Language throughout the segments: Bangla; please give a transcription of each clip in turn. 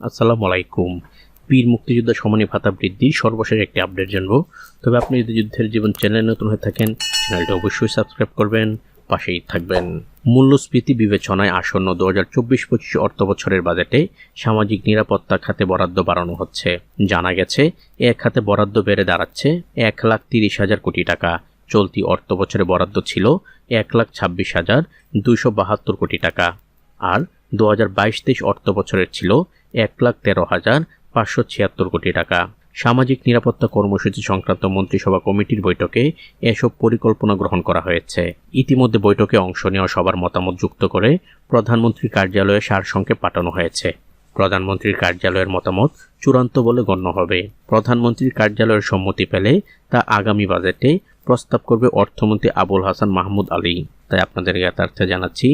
আসসালামু আলাইকুম। বীর মুক্তিযোদ্ধা সমানী ভাতা বৃদ্ধির সর্বশেষ একটি আপডেট জানব। তবে আপনি যদি যুদ্ধের জীবন চ্যানেল নতুন হয়ে থাকেন, চ্যানেলটি অবশ্যই সাবস্ক্রাইব করবেন, পাশেই থাকবেন। মূল্যস্ফীতি বিবেচনায় আসন্ন দু হাজার চব্বিশ পঁচিশ অর্থ বছরের বাজেটে সামাজিক নিরাপত্তা খাতে বরাদ্দ বাড়ানো হচ্ছে। জানা গেছে, এক খাতে বরাদ্দ বেড়ে দাঁড়াচ্ছে এক লাখ তিরিশ হাজার কোটি টাকা। চলতি অর্থ বছরে বরাদ্দ ছিল এক লাখ ছাব্বিশ হাজার দুইশো বাহাত্তর কোটি টাকা। আর দু হাজার বাইশ তেইশ অর্থ বছরের ছিল এক লাখ তেরো হাজার পাঁচশো ছিয়াত্তর কোটি টাকা। সামাজিক নিরাপত্তা কর্মসূচি সংক্রান্ত মন্ত্রিসভা কমিটির বৈঠকে এসব পরিকল্পনা গ্রহণ করা হয়েছে। ইতিমধ্যে বৈঠকে অংশ নেওয়া সবার মতামত যুক্ত করে প্রধানমন্ত্রীর কার্যালয়ে সারসংক্ষেপ পাঠানো হয়েছে। প্রধানমন্ত্রীর কার্যালয়ের মতামত চূড়ান্ত বলে গণ্য হবে। প্রধানমন্ত্রীর কার্যালয়ের সম্মতি পেলে তা আগামী বাজেটে প্রস্তাব করবে অর্থমন্ত্রী আবুল হাসান মাহমুদ আলী। তাই আপনাদের জ্ঞাতার্থে জানাচ্ছি,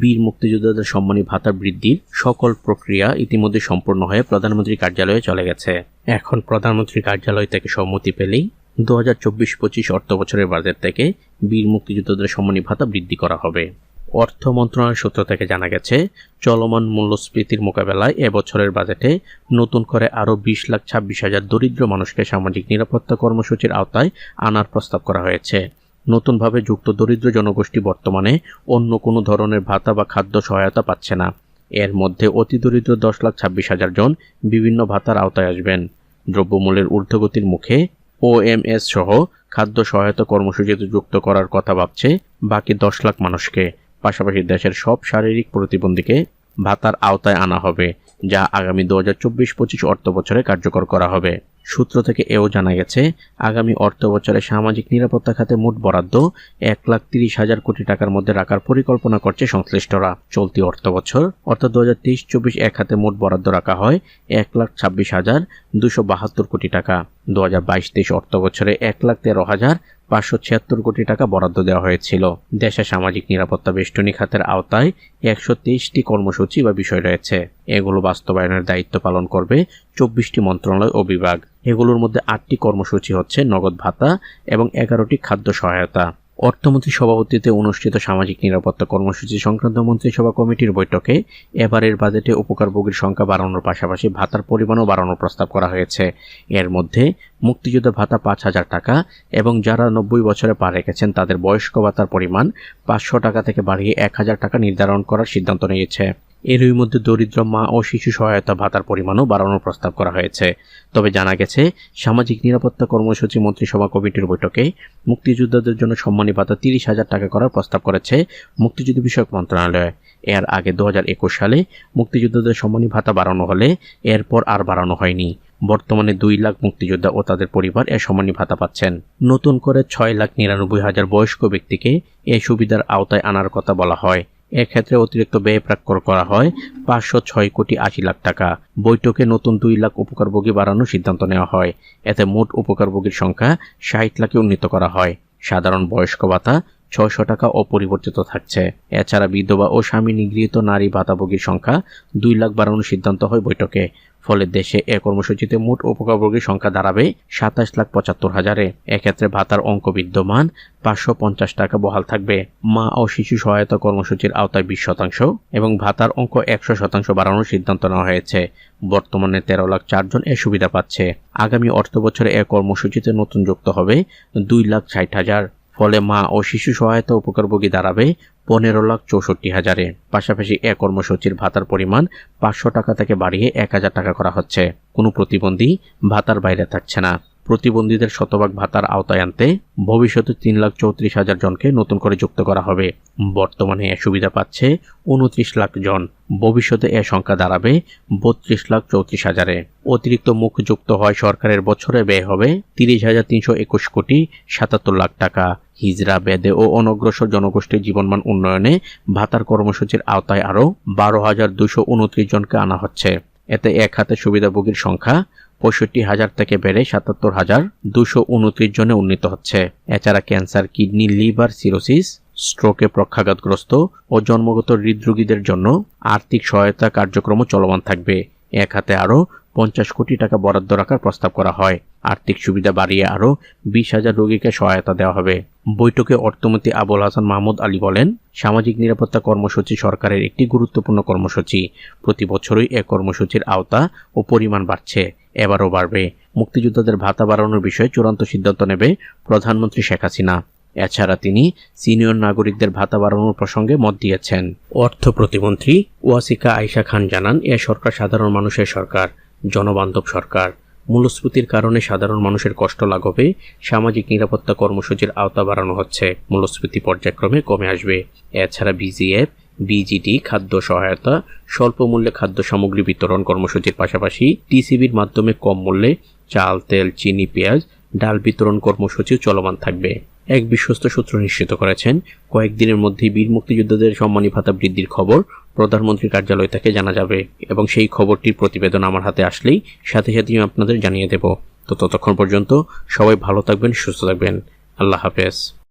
বীর মুক্তিযোদ্ধাদের সম্মানী ভাতা বৃদ্ধির সকল প্রক্রিয়া ইতিমধ্যে সম্পূর্ণ হয়ে প্রধানমন্ত্রীর কার্যালয়ে চলে গেছে। এখন প্রধানমন্ত্রীর কার্যালয় থেকে সম্মতি পেলেই দু হাজার চব্বিশ পঁচিশ অর্থ বছরের বাজেট থেকে বীর মুক্তিযোদ্ধাদের সম্মানী ভাতা বৃদ্ধি করা হবে। অর্থ মন্ত্রণালয় সূত্র থেকে জানা গেছে, চলমান মূল্যস্ফীতির মোকাবেলায় এবছরের বাজেটে নতুন করে আরও বিশ লাখ ছাব্বিশ হাজার দরিদ্র মানুষকে সামাজিক নিরাপত্তা কর্মসূচির আওতায় আনার প্রস্তাব করা হয়েছে। নতুনভাবে যুক্ত দরিদ্র জনগোষ্ঠী বর্তমানে অন্য কোনো ধরনের ভাতা বা খাদ্য সহায়তা পাচ্ছে না। এর মধ্যে অতি দরিদ্র দশ লাখ ছাব্বিশ হাজার জন বিভিন্ন ভাতার আওতায় আসবেন। দ্রব্যমূল্যের ঊর্ধ্বগতির মুখে ওএমএস সহ খাদ্য সহায়তা কর্মসূচিতে যুক্ত করার কথা ভাবছে বাকি দশ লাখ মানুষকে। পাশাপাশি দেশের সব শারীরিক প্রতিবন্ধীকে ভাতার আওতায় আনা হবে, যা আগামী দু হাজার চব্বিশ পঁচিশ অর্থ বছরে কার্যকর করা হবে। সূত্র থেকে এও জানা গেছে, আগামী অর্থ বছরে সামাজিক নিরাপত্তা খাতে মোট বরাদ্দ এক লাখ তিরিশ হাজার কোটি টাকার মধ্যে রাখার পরিকল্পনা করছে সংশ্লিষ্টরা। চলতি অর্থ বছর, অর্থাৎ দু হাজার তেইশ চব্বিশ এক হাতে মোট বরাদ্দ রাখা হয় এক লাখ ছাব্বিশ হাজার দুশো বাহাত্তর কোটি টাকা। দু হাজার বাইশ তেইশ অর্থ বছরে এক লাখ তেরো হাজার পাঁচশো ছিয়াত্তর কোটি টাকা বরাদ্দ দেওয়া হয়েছিল। দেশে সামাজিক নিরাপত্তা বেষ্টনী খাতের আওতায় একশো তেইশটি কর্মসূচি বা বিষয় রয়েছে। এগুলো বাস্তবায়নের দায়িত্ব পালন করবে চব্বিশটি মন্ত্রণালয় ও বিভাগ। এগুলোর মধ্যে আটটি কর্মসূচি হচ্ছে নগদ ভাতা এবং এগারোটি খাদ্য সহায়তা। অর্থমন্ত্রী সভাপতিত্বে অনুষ্ঠিত সামাজিক নিরাপত্তা কর্মসূচি সংক্রান্ত মন্ত্রিসভা কমিটির বৈঠকে এবারের বাজেটে উপকারভোগীর সংখ্যা বাড়ানোর পাশাপাশি ভাতার পরিমাণও বাড়ানোর প্রস্তাব করা হয়েছে। এর মধ্যে মুক্তিযোদ্ধা ভাতা পাঁচ হাজার টাকা এবং যারা নব্বই বছরে পা রেখেছেন তাদের বয়স্ক ভাতার পরিমাণ পাঁচশো টাকা থেকে বাড়িয়ে এক হাজার টাকা নির্ধারণ করার সিদ্ধান্ত নিয়েছে। এরই মধ্যে দরিদ্র মা ও শিশু সহায়তা ভাতার পরিমাণও বাড়ানোর প্রস্তাব করা হয়েছে। তবে জানা গেছে, সামাজিক নিরাপত্তা কর্মসূচি মন্ত্রিসভা কমিটির বৈঠকে মুক্তিযোদ্ধাদের জন্য সম্মানী ভাতা তিরিশ হাজার টাকা করার প্রস্তাব করেছে মুক্তিযুদ্ধ বিষয়ক মন্ত্রণালয়। এর আগে দু হাজার একুশ সালে মুক্তিযোদ্ধাদের সম্মানী ভাতা বাড়ানো হলে এরপর আর বাড়ানো হয়নি। বর্তমানে দুই লাখ মুক্তিযোদ্ধা ও তাদের পরিবার এ সম্মানী ভাতা পাচ্ছেন। নতুন করে ছয় লাখ নিরানব্বই হাজার বয়স্ক ব্যক্তিকে এ সুবিধার আওতায় আনার কথা বলা হয়। এক্ষেত্রে অতিরিক্ত ব্যয় প্রাক্কর করা হয় পাঁচশো ছয় কোটি আশি লাখ টাকা। বৈঠকে নতুন দুই লাখ উপকারভোগী বাড়ানোর সিদ্ধান্ত নেওয়া হয়। এতে মোট উপকারভোগীর সংখ্যা ষাট লাখে উন্নীত করা হয়। সাধারণ বয়স্ক ভাতা ছয়শো টাকা অপরিবর্তিত থাকছে। এছাড়া বিধবা ও স্বামী নিগৃহীত নারী ভাতাভোগীর সংখ্যা দুই লাখ বাড়ানোর সিদ্ধান্ত হয় বৈঠকে। ফলে দেশে এ কর্মসূচিতে মোট উপকারভোগীর সংখ্যা দাঁড়াবে সাতাশ লাখ পঁচাত্তর হাজারে। এক্ষেত্রে ভাতার অঙ্ক বিদ্যমান, পাঁচশো পঞ্চাশ টাকা বহাল থাকবে। মা ও শিশু সহায়তা কর্মসূচির আওতায় বিশ শতাংশ এবং ভাতার অঙ্ক একশো শতাংশ বাড়ানোর সিদ্ধান্ত নেওয়া হয়েছে। বর্তমানে তেরো লাখ চারজন এ সুবিধা পাচ্ছে। আগামী অর্থ বছরে এ কর্মসূচিতে নতুন যুক্ত হবে দুই লাখ ষাট হাজার। ফলে মা ও শিশু সহায়তা উপকারভোগী দাঁড়াবে পনেরো লাখ চৌষট্টি হাজারে। পাশাপাশি এ কর্মসূচির ভাতার পরিমাণ পাঁচশো টাকা থেকে বাড়িয়ে এক হাজার টাকা করা হচ্ছে। কোনো প্রতিবন্ধী ভাতার বাইরে থাকছে না। প্রতিবন্ধীদের শতভাগ ভাতার আওতায় আনতে ভবিষ্যতে তিন লাখ চৌত্রিশ হাজার জনকে নতুন করে যুক্ত করা হবে। বর্তমানে এ সুবিধা পাচ্ছে উনত্রিশ লাখ জন। ভবিষ্যতে এ সংখ্যা দাঁড়াবে বত্রিশ লাখ চৌত্রিশ হাজারে। অতিরিক্ত মুখ যুক্ত হয় সরকারের বছরে ব্যয় হবে তিরিশ হাজার তিনশো একুশ কোটি সাতাত্তর লাখ টাকা। হিজরা, বেদে ও অনগ্রসর জনগোষ্ঠীর জীবনমান উন্নয়নে ভাতার কর্মসূচির আওতায় আরও বারো হাজার দুশো উনত্রিশ জনকে আনা হচ্ছে। এতে এক হাতে সুবিধাভোগীর সংখ্যা পঁয়ষট্টি হাজার থেকে বেড়ে সাতাত্তর হাজার দুশো উনত্রিশ জনে উন্নীত হচ্ছে। এছাড়া ক্যান্সার, কিডনি, লিভার, সিরোসিস, স্ট্রোকে প্রক্ষাঘাতগ্রস্ত ও জন্মগত হৃদরোগীদের জন্য আর্থিক সহায়তা কার্যক্রমও চলমান থাকবে। এক হাতে আরও পঞ্চাশ কোটি টাকা বরাদ্দ রাখার প্রস্তাব করা হয়। আর্থিক সুবিধা বাড়িয়ে আরও বিশ হাজার রোগীকে সহায়তা দেওয়া হবে। বৈঠকে অর্থমন্ত্রী আবুল হাসান মাহমুদ আলী বলেন, সামাজিক নিরাপত্তা কর্মসূচি সরকারের একটি গুরুত্বপূর্ণ কর্মসূচি। প্রতি বছরই এ কর্মসূচির আওতা ও পরিমাণ বাড়ছে, এবারও বাড়বে। মুক্তিযোদ্ধাদের ভাতা বাড়ানোর বিষয়ে চূড়ান্ত সিদ্ধান্ত নেবে প্রধানমন্ত্রী শেখ হাসিনা। এছাড়া তিনি সিনিয়র নাগরিকদের ভাতা বাড়ানোর প্রসঙ্গে মত দিয়েছেন। অর্থ প্রতিমন্ত্রী ওয়াসিকা আয়শা খান জানান, এ সরকার সাধারণ মানুষের সরকার। জনবান্ধব সরকার। মূল্যস্ফীতির কারণে সাধারণ মানুষের কষ্ট লাঘবে, সামাজিক নিরাপত্তা কর্মসূচির আওতা বাড়ানো হচ্ছে। মূল্যস্ফীতি পর্যায়ক্রমে কমে আসবে। এছাড়া বিজিএফ, বিজিডি, খাদ্য সহায়তা, স্বল্প মূল্যে খাদ্য সামগ্রী বিতরণ কর্মসূচির পাশাপাশি টিসিবির মাধ্যমে কম মূল্যে চাল, তেল, চিনি, পেঁয়াজ, ডাল বিতরণ কর্মসূচিও চলমান থাকবে। এক বিশ্বস্ত সূত্র নিশ্চিত করেছেন, কয়েকদিনের মধ্যেই বীর মুক্তিযোদ্ধাদের সম্মানী ভাতা বৃদ্ধির খবর প্রধানমন্ত্রীর কার্যালয় থেকে জানা যাবে, এবং সেই খবরটির প্রতিবেদন আমার হাতে আসলেই সাথে সাথে আমি আপনাদের জানিয়ে দেব। তো ততক্ষণ পর্যন্ত সবাই ভালো থাকবেন, সুস্থ থাকবেন। আল্লাহ হাফেজ।